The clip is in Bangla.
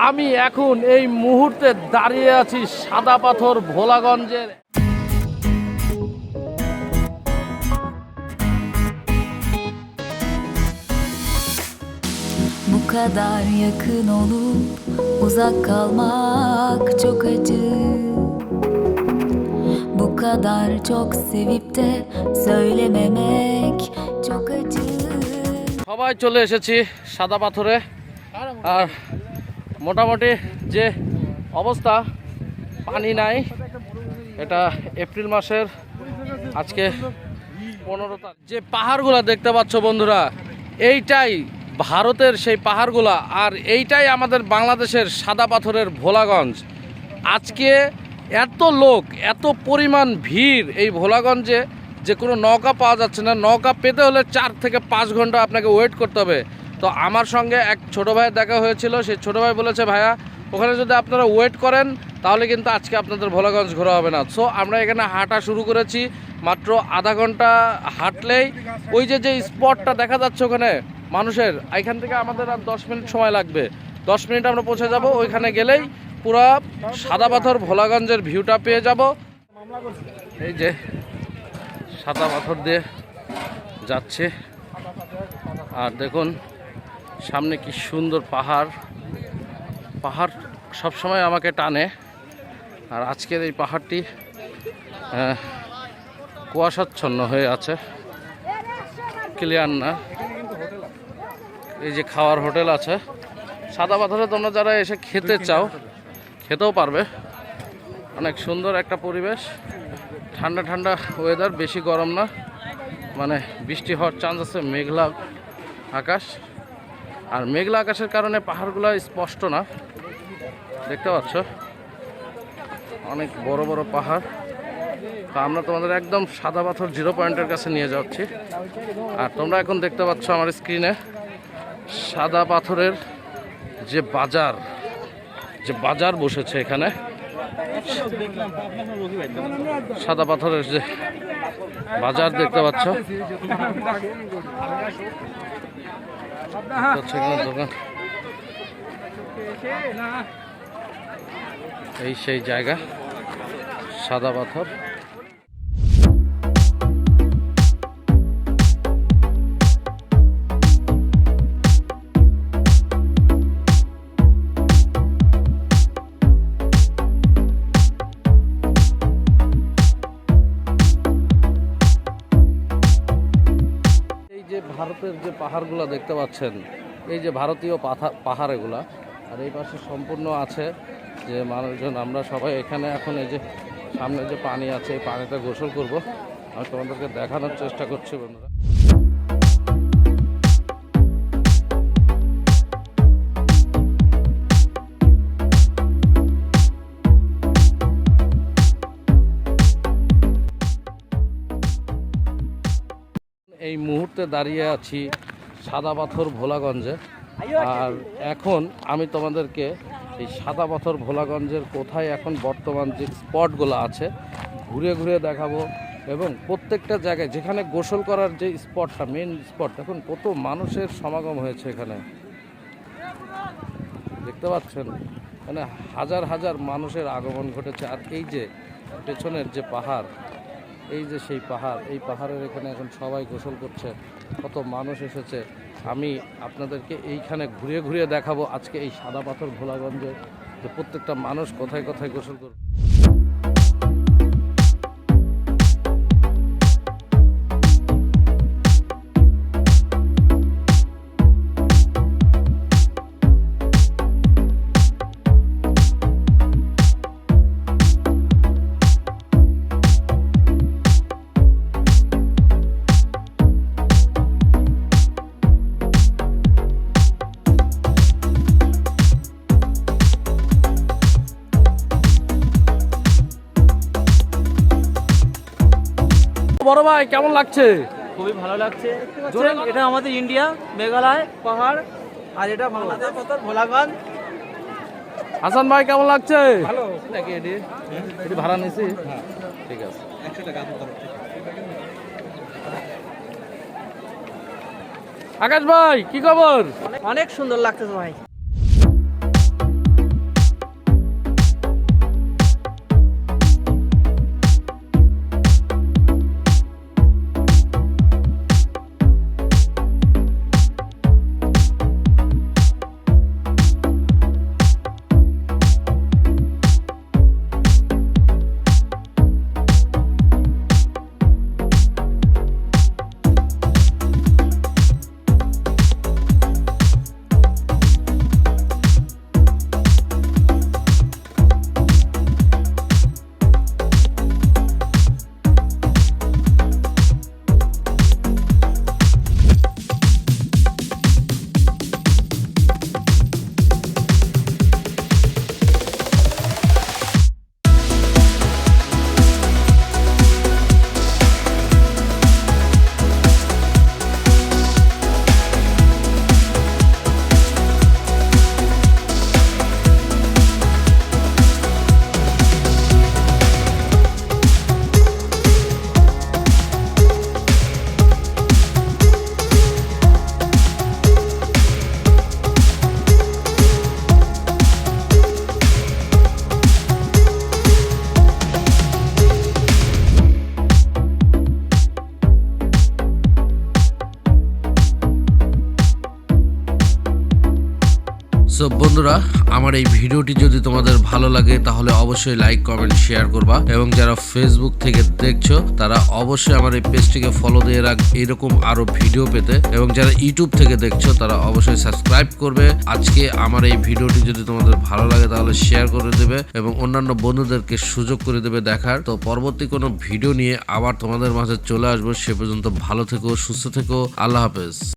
আমি এখন এই মুহূর্তে দাঁড়িয়ে আছি সাদা পাথর ভোলাগঞ্জের Bu kadar yakın olup uzak kalmak çok acı Bu kadar çok sevip de söylememek çok acı সবাই চলে এসেছি সাদা পাথরে আর মোটামুটি যে অবস্থা, পানি নাই। এটা এপ্রিল মাসের আজকে পনেরো তারিখ। যে পাহাড়গুলো দেখতে পাচ্ছ বন্ধুরা, এইটাই ভারতের সেই পাহাড়গুলা, আর এইটাই আমাদের বাংলাদেশের সাদা পাথরের ভোলাগঞ্জ। আজকে এত লোক, এত পরিমাণ ভিড় এই ভোলাগঞ্জে যে কোনো নৌকা পাওয়া যাচ্ছে না। নৌকা পেতে হলে চার থেকে পাঁচ ঘণ্টা আপনাকে ওয়েট করতে হবে। তো আমার সঙ্গে এক ছোট ভাইয়ের দেখা হয়েছিল, সেই ছোট ভাই বলেছে, ভাইয়া, ওখানে যদি আপনারা ওয়েট করেন, তাহলে কিন্তু আজকে আপনাদের ভোলাগঞ্জ ঘোরা হবে না। সো আমরা এখানে হাঁটা শুরু করেছি, মাত্র আধা ঘণ্টা হাঁটলেই ওই যে যে স্পটটা দেখা যাচ্ছে ওখানে মানুষের এখান থেকে আমাদের আর দশ মিনিট সময় লাগবে। দশ মিনিট আমরা পৌঁছে যাব, ওইখানে গেলেই পুরো সাদা পাথর ভোলাগঞ্জের ভিউটা পেয়ে যাব। এই যে, সাদা পাথর দিয়ে যাচ্ছে। আর দেখুন সামনে কি সুন্দর পাহাড়। পাহাড় সবসময় আমাকে টানে। আর আজকের এই পাহাড়টি কুয়াশাচ্ছন্ন হয়ে আছে। ক্লিয়ার না। এই যে খাওয়ার হোটেল আছে। সাদা পাথরে তোমরা যারা এসে খেতে চাও, খেতেও পারবে। অনেক সুন্দর একটা পরিবেশ। ঠান্ডা ঠান্ডা ওয়েদার বেশি গরম না। মানে বৃষ্টি হওয়ার চান্স আছে মেঘলা আকাশ। আর মেঘলা আকাশের কারণে পাহাড়গুলো স্পষ্ট না। দেখতে পাচ্ছ? অনেক বড় বড় পাহাড়। তো আমরা তোমাদের একদম সাদা পাথর জিরো পয়েন্টের কাছে নিয়ে যাচ্ছি। আর তোমরা এখন দেখতে পাচ্ছ আমার স্ক্রিনে সাদা পাথরের যে বাজার যে বাজার বসেছে এখানে। সাদা পাথরের যে বাজার দেখতে পাচ্ছ। এই সেই জায়গা সাদা পাথর। ভারতের যে পাহাড়গুলো দেখতে পাচ্ছেন, এই যে ভারতীয় পাহাড় এগুলা, আর এই পাশে সম্পূর্ণ আছে যে মানুষজন, আমরা সবাই এখানে এখন এই যে সামনে যে পানি আছে, এই পানিটা গোসল করব। আমি তোমাদেরকে দেখানোর চেষ্টা করছি, বন্ধুরা। মুহূর্তে দাঁড়িয়ে আছি সাদা পাথর ভোলাগঞ্জে। আর এখন আমি তোমাদেরকে এই সাদা পাথর ভোলাগঞ্জের কোথায় এখন বর্তমান যে স্পটগুলো আছে, ঘুরে ঘুরে দেখাবো এবং প্রত্যেকটা জায়গায় যেখানে গোসল করার যে স্পটটা মেন স্পট এখন কত মানুষের সমাগম হয়েছে এখানে। দেখতে পাচ্ছেন? মানে হাজার হাজার মানুষের আগমন ঘটেছে। আর এই যে পেছনের যে পাহাড় এই যে সেই পাহাড়, এই পাহাড়ের এখানে এখন সবাই গোসল করছে, কত মানুষ এসেছে। আমি আপনাদেরকে এইখানে ঘুরিয়ে ঘুরিয়ে দেখাবো আজকে এই সাদা পাথর ভোলাগঞ্জে যে প্রত্যেকটা মানুষ কোথায় কোথায় গোসল করবে। বড় ভাই কেমন লাগছে? খুবই ভালো লাগছে। এটা আমাদের ইন্ডিয়া মেঘালয় পাহাড় আর এটা বাংলাদেশ ভোলাগঞ্জ। হাসান ভাই কেমন লাগছে? ভালো। নাকি এটি। এটি ভাড়া নিছি। ঠিক আছে। একশো টাকা আকাশ ভাই কি খবর? অনেক সুন্দর লাগতেছে ভাই। সো বন্ধুরা, আমার এই ভিডিওটি যদি তোমাদের ভালো লাগে, তাহলে অবশ্যই লাইক কমেন্ট শেয়ার করবা। এবং যারা ফেসবুক থেকে দেখছ, তারা অবশ্যই আমার এই পেজটিকে ফলো দিয়ে রাখ, এরকম আরও ভিডিও পেতে। এবং যারা ইউটিউব থেকে দেখছ, তারা অবশ্যই সাবস্ক্রাইব করবে। আজকে আমার এই ভিডিওটি যদি তোমাদের ভালো লাগে, তাহলে শেয়ার করে দেবে এবং অন্যান্য বন্ধুদেরকে সুযোগ করে দেবে দেখার। তো পরবর্তী কোনো ভিডিও নিয়ে আবার তোমাদের মাঝে চলে আসব। সে পর্যন্ত ভালো থেকো, সুস্থ থেকো। আল্লাহ হাফেজ।